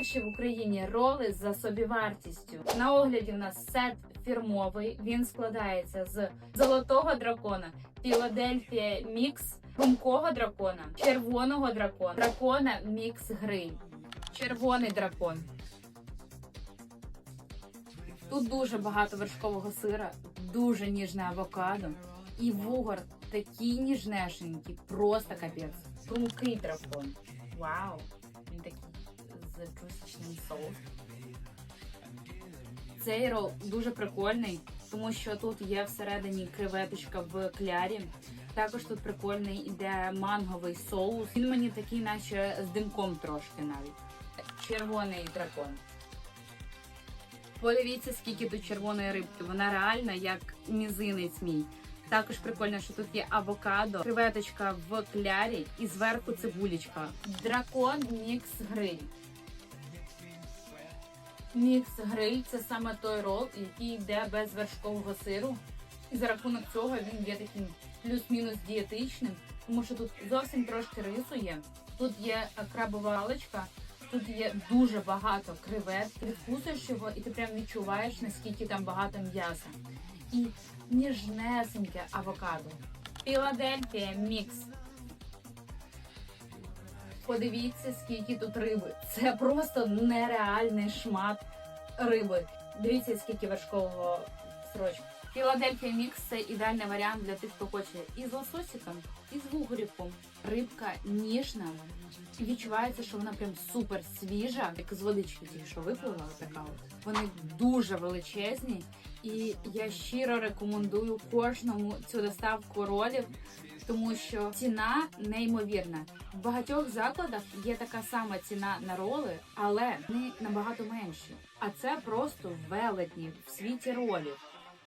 Перші в Україні роли за собівартістю. На огляді в нас сет фірмовий. Він складається з золотого дракона, Філадельфія Мікс, хрумкого дракона, червоного дракона, дракона Мікс Гриль, червоний дракон. Тут дуже багато вершкового сира, дуже ніжне авокадо і вугор такий ніжнешенький, просто капець. Хрумкий дракон. Вау! Він такий з соусом. Цей рол дуже прикольний, тому що тут є всередині креветочка в клярі. Також тут прикольний іде манговий соус. Він мені такий, наче з димком трошки навіть. Червоний дракон. Подивіться, скільки тут червоної рибки. Вона реальна як мізинець мій. Також прикольно, що тут є авокадо, креветочка в клярі і зверху цибулечка. Дракон мікс гриль. Мікс гриль це саме той рол, який йде без вершкового сиру. І за рахунок цього він є таким плюс-мінус дієтичним, тому що тут зовсім трошки рису є. Тут є крабова галочка, тут є дуже багато креветки. Ти Відкусуєш його, і ти прям відчуваєш, наскільки там багато м'яса. І ніжнесеньке авокадо. Філадельфія мікс. Подивіться, скільки тут риби. Це просто нереальний шмат риби. Дивіться, скільки вершкового срочку. Філадельфія мікс це ідеальний варіант для тих, хто хоче і з лососиком, і з вугорівком. Рибка ніжна. Відчувається, що вона прям супер свіжа, як з водички тільки що випливла, така от. Вони дуже величезні, і я щиро рекомендую кожному цю доставку ролів, тому що ціна неймовірна. В багатьох закладах є така сама ціна на роли, але вони набагато менші. А це просто велетні в світі ролів.